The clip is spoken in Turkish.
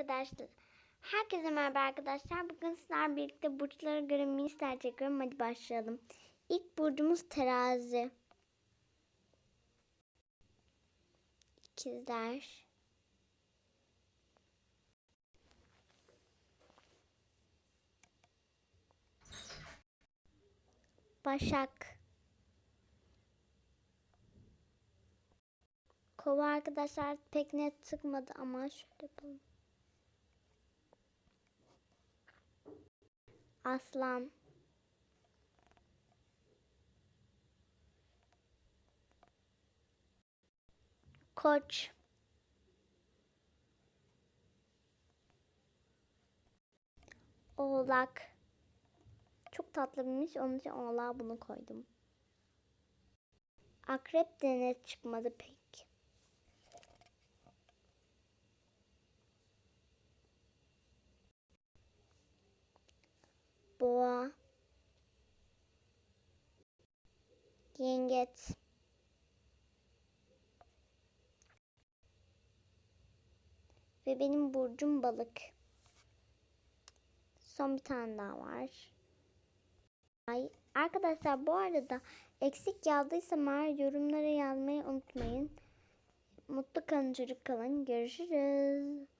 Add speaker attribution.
Speaker 1: arkadaşlar. Herkese merhaba arkadaşlar. Bugün sizlerle birlikte burçlara göre mini çekiyorum. Hadi başlayalım. İlk burcumuz terazi. İkizler. Başak. Kova arkadaşlar pek net çıkmadı ama şöyle yapalım. Aslan. Koç. Oğlak. Çok tatlı bilmiş. Onun için oğlağa bunu koydum. Akrep de çıkmadı pek. Boğa. Yengeç. Ve benim burcum balık. Son bir tane daha var. Ay, arkadaşlar bu arada eksik yazdıysam eğer yorumlara yazmayı unutmayın. Mutlu kalın çocuk kalın. Görüşürüz.